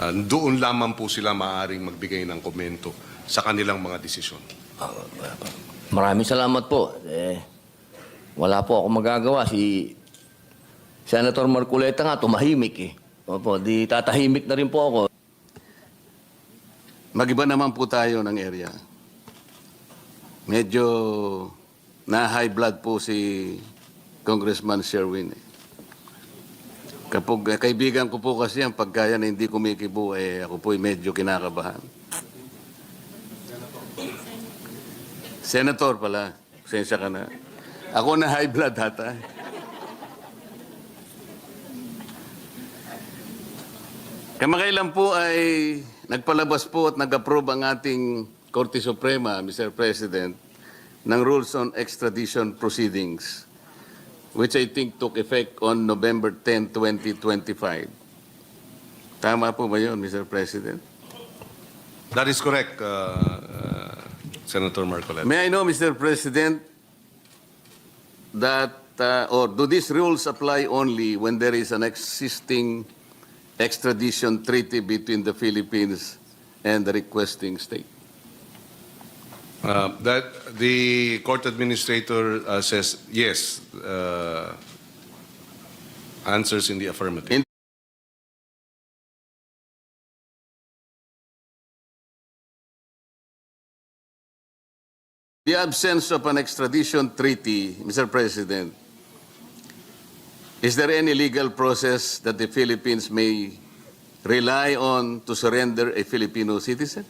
ah, doon lamang po sila maaaring magbigay ng komento sa kanilang mga desisyon. Maraming salamat po. Eh, wala po ako magagawa. Si Senator Marculeta nga tumahimik eh. Opo, di tatahimik na rin po ako. Magiba naman po tayo ng area. Medyo na high blood po si Congressman Sherwin. Eh. Kapag eh, kaibigan ko po kasi yan, pagkaya na hindi kumikibo, eh, ako po medyo kinakabahan. Senator pala, sensya ka na. Ako na high blood hata. Kamakailan po ay nagpalabas po at nag-approve ang ating Korte Suprema, Mr. President, ng rules on extradition proceedings, which I think took effect on November 10, 2025. Tama po ba yun, Mr. President? That is correct, uh, uh, Senator Marcoleta. May I know, Mr. President, that, uh, or do these rules apply only when there is an existing extradition treaty between the Philippines and the requesting state? Uh, that the court administrator uh, says yes. Uh, answers in the affirmative. In- The absence of an extradition treaty, Mr. President, is there any legal process that the Philippines may rely on to surrender a Filipino citizen?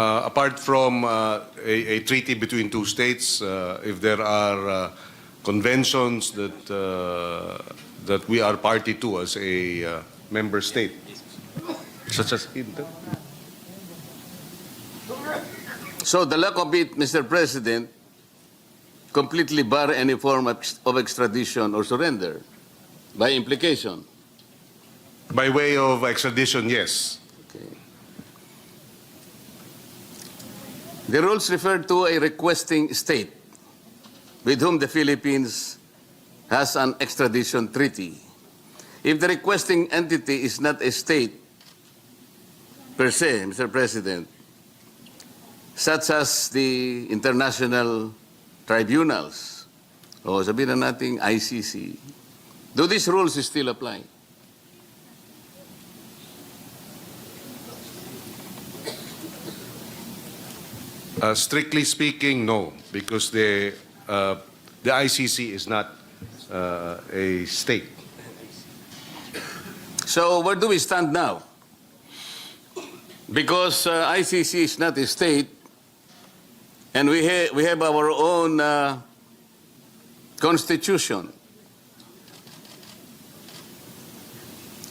Apart from uh, a, a treaty between two states, uh, if there are uh, conventions that uh, that we are party to as a uh, member state, such as Inter. So the lack of it, Mr. President, completely bar any form of extradition or surrender by implication. by way of extradition, yes. The rules refer to a requesting state with whom the Philippines has an extradition treaty. If the requesting entity is not a state per se, Mr. President, such as the international tribunals, o sabihin na nating ICC, do these rules still apply? Uh, strictly speaking, no, because the uh, the ICC is not uh, a state. So where do we stand now? Because uh, ICC is not a state, and we, ha- we have our own uh, constitution.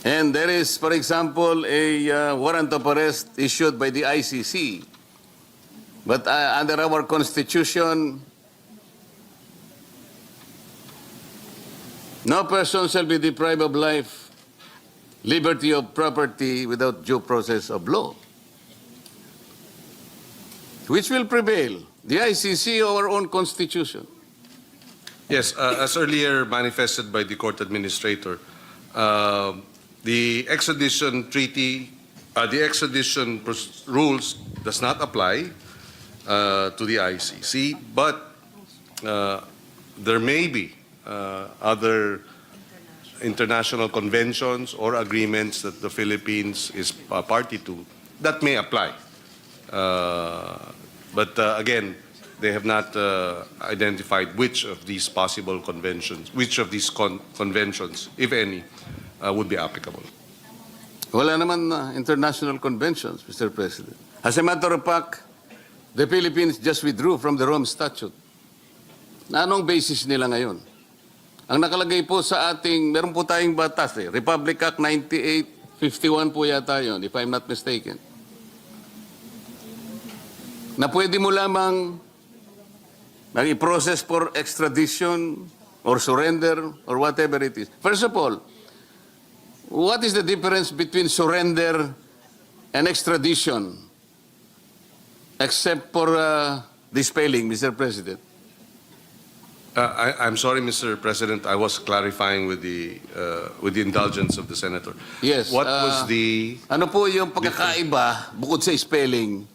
And there is, for example, a uh, warrant of arrest issued by the ICC. But uh, under our constitution, no person shall be deprived of life liberty or property without due process of law. Which will prevail? The ICC or our own constitution? Yes, uh, as earlier manifested by the court administrator, uh, the extradition treaty, uh, the extradition rules does not apply uh, to the ICC, but uh, there may be uh, other international conventions or agreements that the Philippines is a party to that may apply. Uh, but uh, again, they have not uh, identified which of these possible conventions, which of these con- conventions, if any, uh, would be applicable. Wala naman na international conventions, Mr. President. As a matter of fact, the Philippines just withdrew from the Rome Statute. Na anong basis nila ngayon? Ang nakalagay po sa ating, meron po tayong batas eh, Republic Act 9851 po yata yun, if I'm not mistaken. Na pwede mo lamang mag-process for extradition or surrender or whatever it is. First of all, what is the difference between surrender and extradition? Except for uh, the spelling, Mr. President. Uh, I, I'm sorry, Mr. President, I was clarifying with the, uh, with the indulgence of the senator. Yes, What uh, was the, Ano po yung pagkakaiba, bukod sa spelling,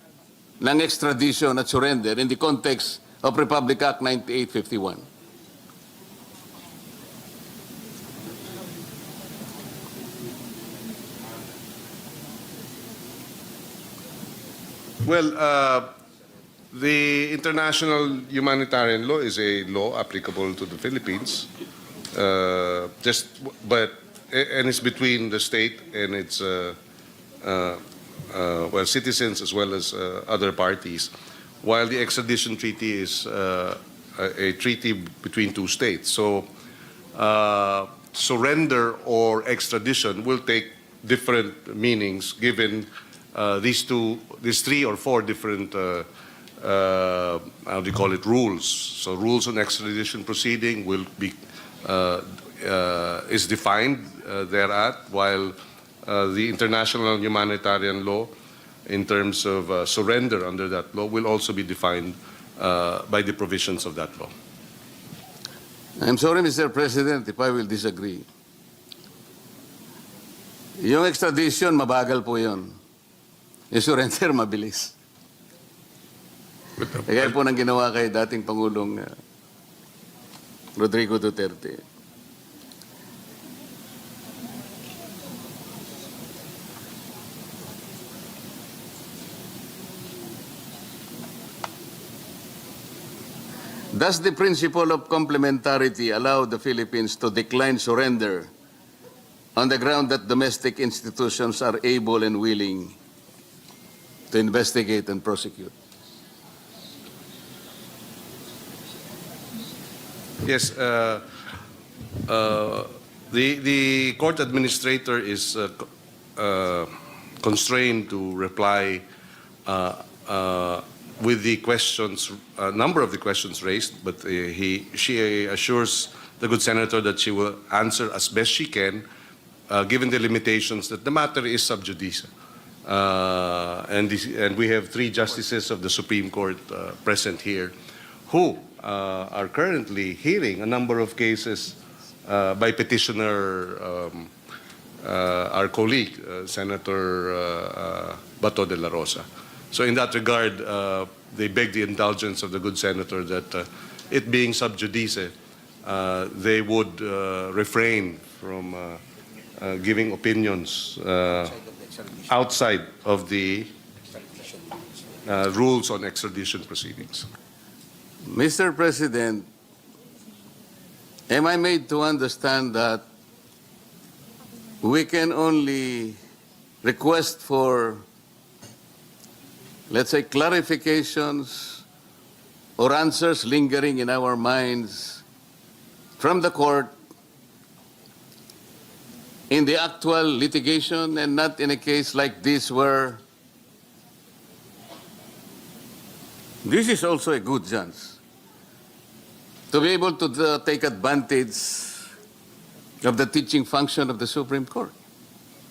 ng extradition at surrender in the context of Republic Act 9851? Well, uh, the international humanitarian law is a law applicable to the Philippines. Uh, just, but, and it's between the state and its, uh, uh, uh, well, citizens as well as uh, other parties, while the extradition treaty is uh, a, a treaty between two states. So, uh, surrender or extradition will take different meanings given uh, these two, these three or four different, uh, uh, how do you call it, rules. So, rules on extradition proceeding will be uh, uh, is defined uh, thereat, while uh, the international humanitarian law, in terms of uh, surrender under that law, will also be defined uh, by the provisions of that law. I'm sorry, Mr. President, if I will disagree. Yung extradition, mabagal po yun. Yung surrender, mabilis. Kaya po nang ginawa kay dating Pangulong uh, Rodrigo Duterte. Does the principle of complementarity allow the Philippines to decline surrender on the ground that domestic institutions are able and willing to investigate and prosecute? Yes, uh, uh, the, the court administrator is uh, uh, constrained to reply uh, uh, with the questions, a number of the questions raised, but uh, he, she assures the good senator that she will answer as best she can, uh, given the limitations that the matter is sub judice. Uh, and, this, and we have three justices of the Supreme Court uh, present here who uh, are currently hearing a number of cases uh, by petitioner, um, uh, our colleague, uh, Senator uh, uh, Bato de la Rosa. So in that regard, uh, they beg the indulgence of the good senator that uh, it being sub judice, uh, they would uh, refrain from uh, uh, giving opinions uh, outside of the uh, rules on extradition proceedings. Mr. President, am I made to understand that we can only request for, let's say, clarifications or answers lingering in our minds from the court in the actual litigation and not in a case like this where this is also a good chance to be able to uh, take advantage of the teaching function of the Supreme Court.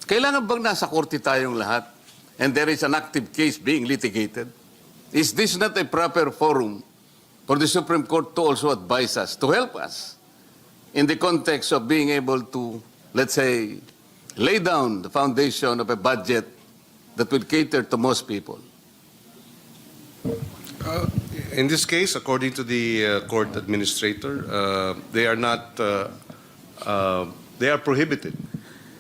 Kailangan bang nasa korte tayong lahat and there is an active case being litigated? Is this not a proper forum for the Supreme Court to also advise us, to help us in the context of being able to, let's say, lay down the foundation of a budget that will cater to most people? In this case, according to the uh, court administrator, uh, they are not, uh, uh, they are prohibited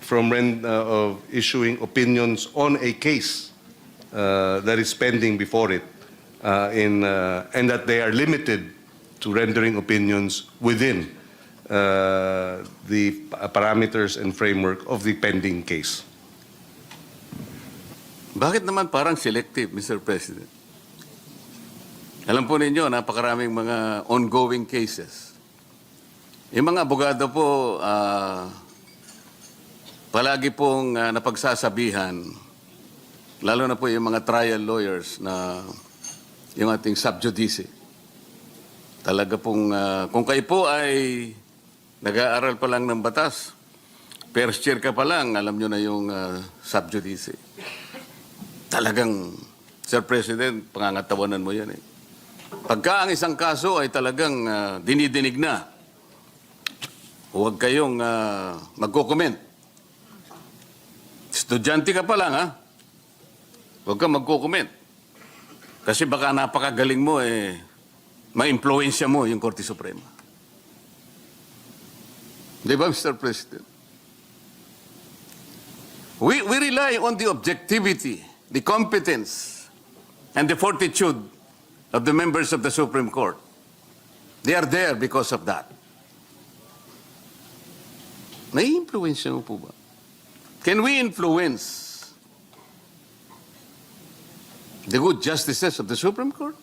from uh, of issuing opinions on a case uh, that is pending before it, uh, in, uh, and that they are limited to rendering opinions within uh, the pa- parameters and framework of the pending case. Bakit naman parang selective, Mr. President? Alam po ninyo, napakaraming mga ongoing cases. Yung mga abogado po, ah, palagi pong ah, napagsasabihan, lalo na po yung mga trial lawyers na yung ating subjudice. Talaga pong, ah, kung kayo po ay nag-aaral pa lang ng batas, first year ka pa lang, alam nyo na yung uh, subjudice talagang, Sir President, pangangatawanan mo yan eh. Pagka ang isang kaso ay talagang ah, dinidinig na, huwag kayong uh, magko-comment. Estudyante ka pa lang, ha? Huwag kang magko-comment. Kasi baka napakagaling mo, eh, ma-impluensya mo yung Korte Suprema. Di ba, Mr. President? We, we rely on the objectivity, the competence, and the fortitude of the members of the Supreme Court. They are there because of that. Nai-influensya mo po ba? Can we influence the good justices of the Supreme Court?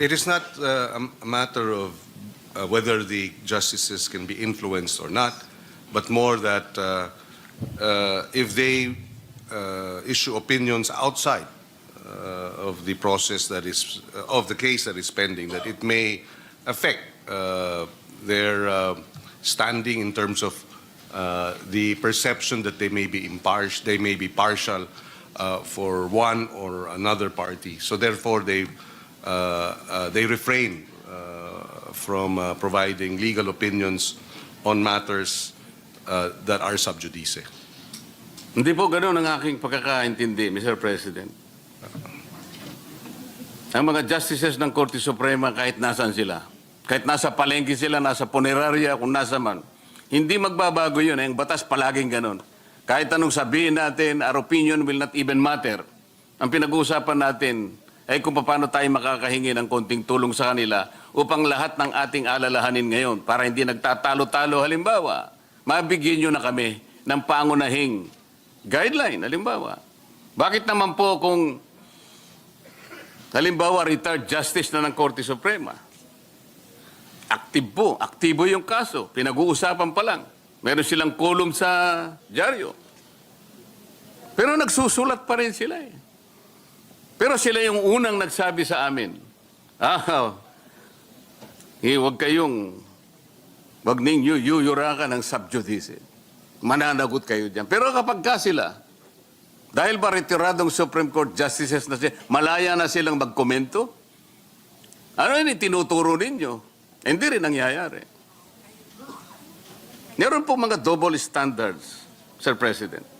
It is not uh, a matter of uh, whether the justices can be influenced or not, but more that uh, uh, if they uh, issue opinions outside uh, of the process that is, uh, of the case that is pending, that it may affect uh, their uh, standing in terms of uh, the perception that they may be impartial, they may be partial uh, for one or another party. So therefore, they uh, uh, they refrain uh, from uh, providing legal opinions on matters that are sub judice. Hindi po ganun ang aking pagkakaintindi, Mr. President. Ang mga justices ng Korte Suprema kahit nasan sila, kahit nasa palengke sila, nasa punerarya, kung nasa man, hindi magbabago yun. eh. Ang batas palaging ganun. Kahit anong sabihin natin, our opinion will not even matter. Ang pinag-uusapan natin ay kung paano tayo makakahingi ng konting tulong sa kanila upang lahat ng ating alalahanin ngayon para hindi nagtatalo-talo halimbawa, mabigyan nyo na kami ng pangunahing guideline, halimbawa. Bakit naman po kung halimbawa retired justice na ng Korte Suprema, active po, aktibo yung kaso, pinag-uusapan pa lang. Meron silang column sa dyaryo. Pero nagsusulat pa rin sila eh. Pero sila yung unang nagsabi sa amin, ah, eh, huwag kayong, wag ninyo yuyurakan ng subjudice. Mananagot kayo dyan. Pero kapag ka sila, dahil ba retiradong Supreme Court justices na sila, malaya na silang magkomento? Ano yun tinuturo ninyo? Hindi rin nangyayari. Meron po mga double standards, Sir President.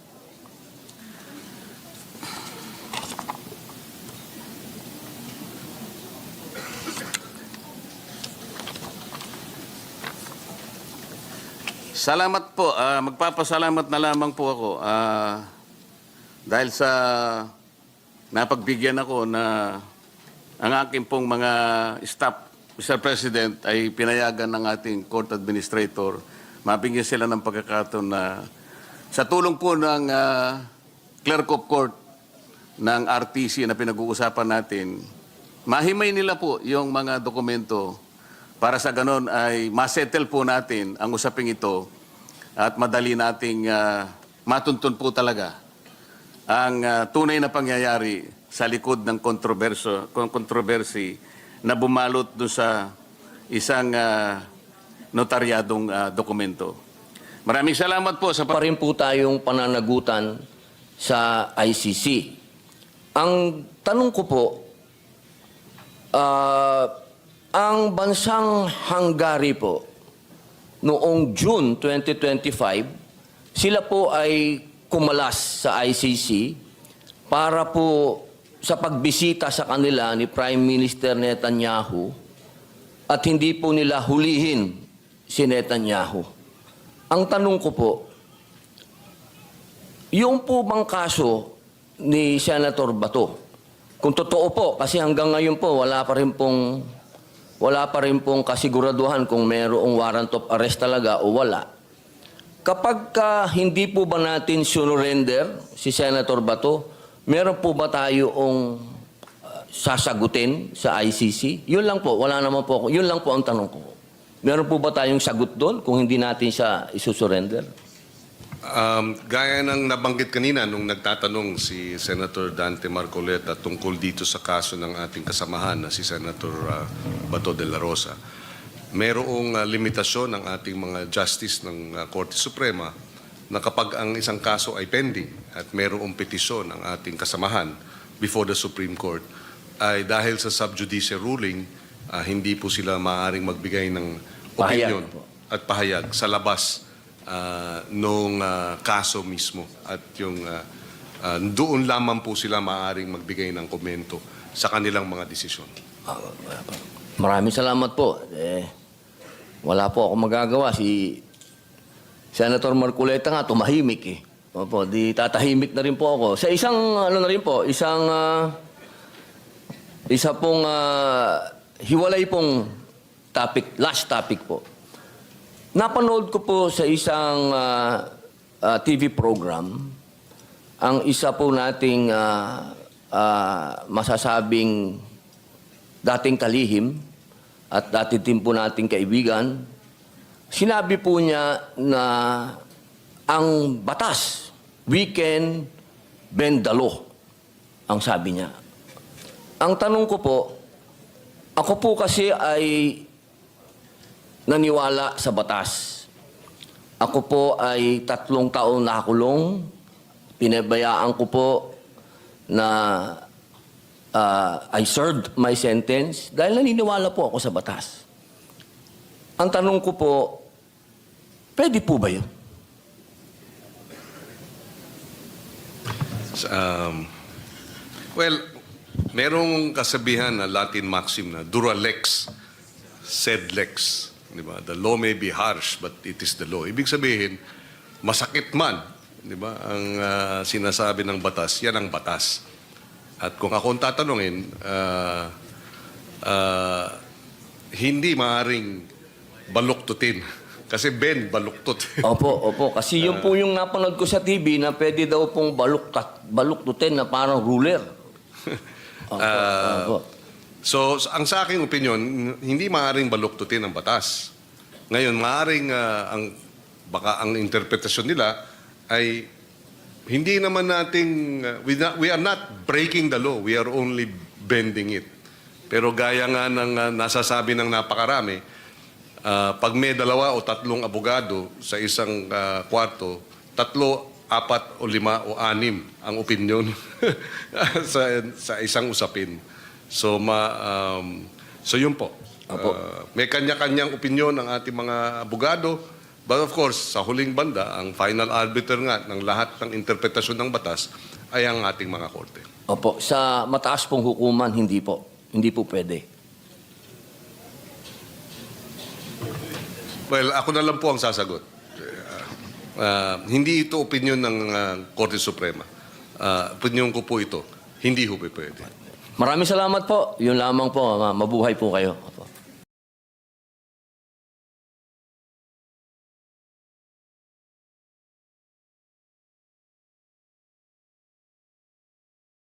Salamat po. Ah, magpapasalamat na lamang po ako. Ah, dahil sa napagbigyan ako na ang aking pong mga staff, Mr. President, ay pinayagan ng ating court administrator. Mabigyan sila ng pagkakataon na sa tulong po ng ah, clerk of court ng RTC na pinag-uusapan natin, mahimay nila po yung mga dokumento para sa ganon ay masettle po natin ang usaping ito at madali nating ah, matuntun po talaga ang ah, tunay na pangyayari sa likod ng kontroberso, kon- kontroversy na bumalot doon sa isang ah, notaryadong ah, dokumento. Maraming salamat po sa pa rin po tayong pananagutan sa ICC. Ang tanong ko po, ah, ang bansang Hungary po, noong June 2025, sila po ay kumalas sa ICC para po sa pagbisita sa kanila ni Prime Minister Netanyahu at hindi po nila hulihin si Netanyahu. Ang tanong ko po, yung po bang kaso ni Senator Bato, kung totoo po, kasi hanggang ngayon po wala pa rin pong wala pa rin pong kasiguraduhan kung mayroong warrant of arrest talaga o wala. Kapag ka hindi po ba natin surrender si Senator Bato, meron po ba tayong uh, sasagutin sa ICC? Yun lang po, wala naman po ako. Yun lang po ang tanong ko. Meron po ba tayong sagot doon kung hindi natin siya isusurrender? Um, gaya ng nabanggit kanina nung nagtatanong si Senator Dante Marcoleta tungkol dito sa kaso ng ating kasamahan na si Senator uh, Bato de la Rosa, merong uh, limitasyon ng ating mga justice ng uh, Korte Suprema na kapag ang isang kaso ay pending at merong petisyon ng ating kasamahan before the Supreme Court, ay dahil sa subjudice ruling, uh, hindi po sila maaaring magbigay ng Pahayag opinion po. at pahayag sa labas ah, nung ah, kaso mismo at yung ah, ah, doon lamang po sila maaaring magbigay ng komento sa kanilang mga desisyon. Maraming salamat po. Eh, wala po ako magagawa. Si Senator Marculeta nga tumahimik eh. Opo, di tatahimik na rin po ako. Sa isang, ano na rin po, isang, ah, isa pong ah, hiwalay pong topic, last topic po. Napanood ko po sa isang ah, ah, TV program ang isa po nating ah, ah, masasabing dating kalihim at dati din po nating kaibigan, sinabi po niya na ang batas, we can bend the law, ang sabi niya. Ang tanong ko po, ako po kasi ay naniwala sa batas. Ako po ay tatlong taon nakakulong. Pinabayaan ko po na ah, I served my sentence dahil naniniwala po ako sa batas. Ang tanong ko po, pwede po ba yun? Um, well, merong kasabihan na Latin maxim na dura lex, sed lex. Di ba? The law may be harsh, but it is the law. Ibig sabihin, masakit man, di ba? Ang ah, sinasabi ng batas, yan ang batas. At kung ako ang tatanungin, ah, ah, hindi maaring baluktutin. Kasi Ben, baluktot. Opo, opo. Kasi yun po yung napanood ko sa TV na pwede daw pong baluktat, baluktutin na parang ruler. Opo, Ah, opo. So, ang sa aking opinion, hindi maaaring baluktutin ang batas. Ngayon, maaaring ah, ang baka ang interpretasyon nila ay hindi naman nating ah, we, not- we are not breaking the law, we are only bending it. Pero gaya nga ng ah, nasasabi ng napakarami, ah, pag may dalawa o tatlong abogado sa isang ah, kwarto, tatlo, apat o lima o anim ang opinion sa, sa isang usapin. So, ma, um, so yun po. Apo. Ah, may kanya-kanyang opinion ang ating mga abogado. But of course, sa huling banda, ang final arbiter nga ng lahat ng interpretasyon ng batas ay ang ating mga korte. Opo, sa mataas pong hukuman, hindi po. Hindi po pwede. Well, ako na lang po ang sasagot. Ah, hindi ito opinion ng ah, Korte Suprema. Ah, opinion ko po ito. Hindi ho pwede. Maraming salamat po. Yun lamang po. Mabuhay po kayo.